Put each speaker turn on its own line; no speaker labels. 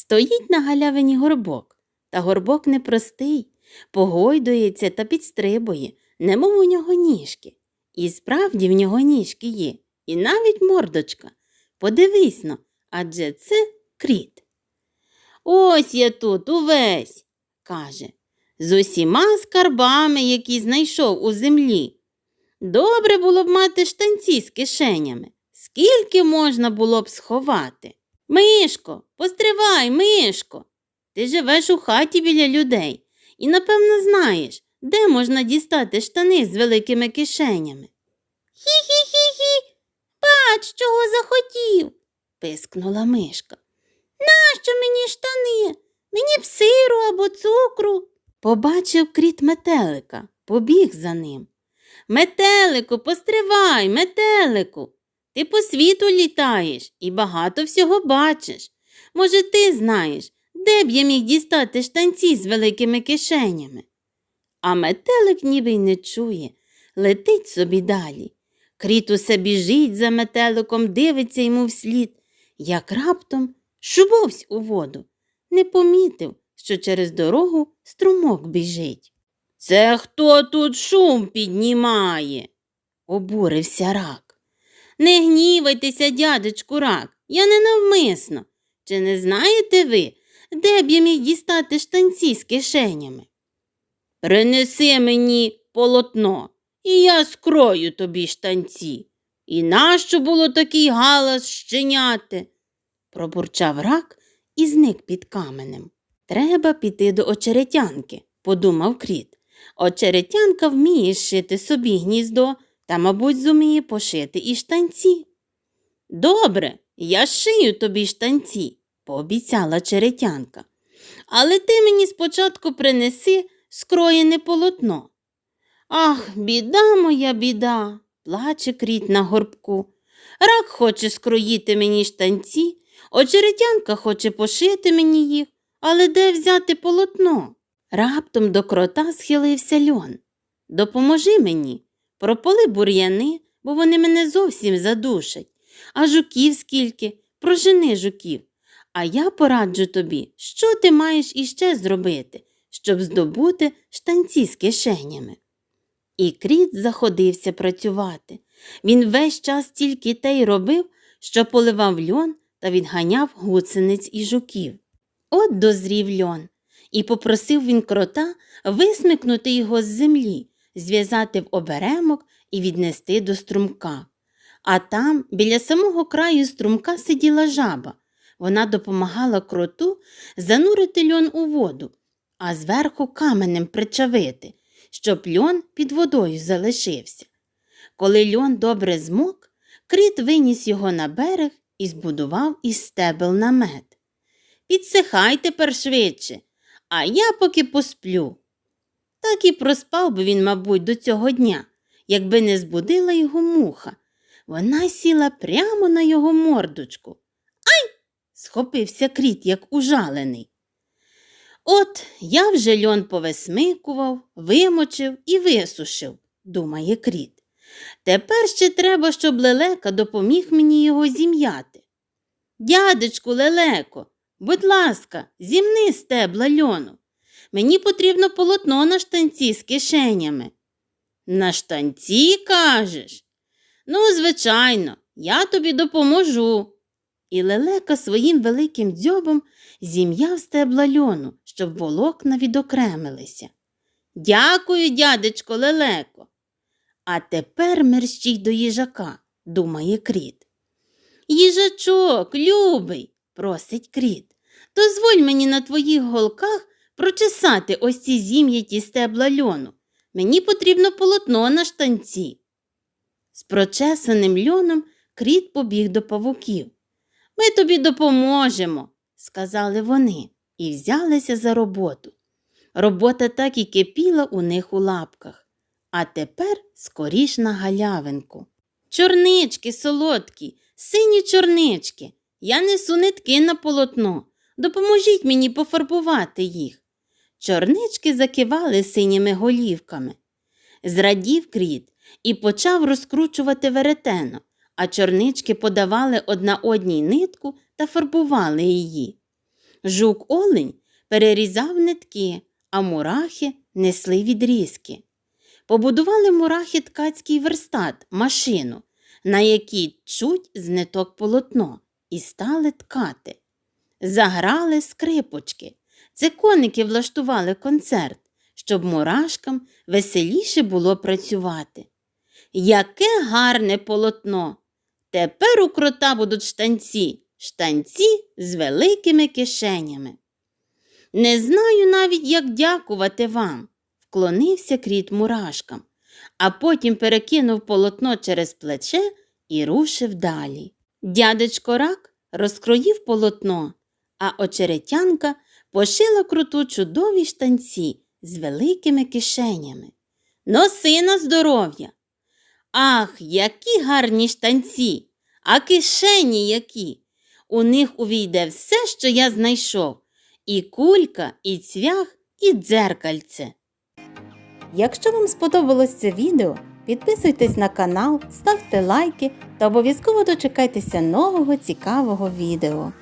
Стоїть на галявині горбок, та горбок непростий, погойдується та підстрибує, немов у нього ніжки. І справді в нього ніжки є, і навіть мордочка. Подивись но, адже це кріт. Ось я тут увесь, каже, з усіма скарбами, які знайшов у землі. Добре було б мати штанці з кишенями. Скільки можна було б сховати? Мишко, постривай, Мишко. Ти живеш у хаті біля людей і, напевно, знаєш, де можна дістати штани з великими кишенями. Хі-хі-хі-хі, бач, чого захотів, пискнула мишка. Нащо мені штани? Мені б сиру або цукру. Побачив кріт метелика, побіг за ним. Метелику, постривай, метелику. Ти по світу літаєш і багато всього бачиш. Може, ти знаєш, де б я міг дістати штанці з великими кишенями? А метелик ніби й не чує, летить собі далі. Кріт усе біжить за метеликом, дивиться йому вслід, як раптом шубовсь у воду, не помітив, що через дорогу струмок біжить. Це хто тут шум піднімає? обурився рак. Не гнівайтеся, дядечку рак, я не навмисно. Чи не знаєте ви, де б я міг дістати штанці з кишенями? Принеси мені полотно, і я скрою тобі штанці. І нащо було такий галас щеняти? пробурчав рак і зник під каменем. Треба піти до очеретянки, подумав кріт. Очеретянка вміє шити собі гніздо та, мабуть, зуміє пошити і штанці. Добре, я шию тобі штанці, пообіцяла черетянка. Але ти мені спочатку принеси скроєне полотно. Ах, біда моя біда, плаче кріт на горбку. Рак хоче скроїти мені штанці, очеретянка хоче пошити мені їх, але де взяти полотно? Раптом до крота схилився льон. Допоможи мені, прополи бур'яни, бо вони мене зовсім задушать. А жуків скільки, прожени жуків. А я пораджу тобі, що ти маєш іще зробити, щоб здобути штанці з кишенями. І кріт заходився працювати. Він весь час тільки те й робив, що поливав льон та відганяв гуцениць і жуків. От дозрів льон, і попросив він крота висмикнути його з землі, зв'язати в оберемок і віднести до струмка. А там, біля самого краю струмка, сиділа жаба. Вона допомагала кроту занурити льон у воду, а зверху каменем причавити, щоб льон під водою залишився. Коли льон добре змок, кріт виніс його на берег і збудував із стебел намет. Підсихай тепер швидше, а я поки посплю. Так і проспав би він, мабуть, до цього дня, якби не збудила його муха. Вона сіла прямо на його мордочку. Ай! схопився кріт, як ужалений. От я вже льон повесмикував, вимочив і висушив, думає кріт. Тепер ще треба, щоб лелека допоміг мені його зім'яти. Дядечку лелеко, будь ласка, зімни стебла льону. Мені потрібно полотно на штанці з кишенями. На штанці, кажеш? Ну, звичайно, я тобі допоможу. І лелека своїм великим дзьобом зім'яв стебла льону, щоб волокна відокремилися. Дякую, дядечко лелеко. А тепер мерщій до їжака, думає кріт. Їжачок, любий, просить кріт, дозволь мені на твоїх голках прочесати ось ці зім'яті стебла льону. Мені потрібно полотно на штанці. З прочесаним льоном кріт побіг до павуків. Ми тобі допоможемо, сказали вони і взялися за роботу. Робота так і кипіла у них у лапках. А тепер скоріш на галявинку. Чорнички солодкі, сині чорнички. Я несу нитки на полотно. Допоможіть мені пофарбувати їх. Чорнички закивали синіми голівками. Зрадів кріт і почав розкручувати веретено, а чорнички подавали одна одній нитку та фарбували її. Жук олень перерізав нитки, а мурахи несли відрізки. Побудували мурахи ткацький верстат, машину, на якій чуть з ниток полотно, і стали ткати. Заграли скрипочки. Це коники влаштували концерт, щоб мурашкам веселіше було працювати. Яке гарне полотно! Тепер у крота будуть штанці, штанці з великими кишенями. Не знаю навіть, як дякувати вам, вклонився кріт мурашкам, а потім перекинув полотно через плече і рушив далі. Дядечко рак розкроїв полотно, а очеретянка пошила круту чудові штанці з великими кишенями. Носи на здоров'я! Ах, які гарні штанці, а кишені які. У них увійде все, що я знайшов, і кулька, і цвях, і дзеркальце.
Якщо вам сподобалось це відео, підписуйтесь на канал, ставте лайки та обов'язково дочекайтеся нового цікавого відео.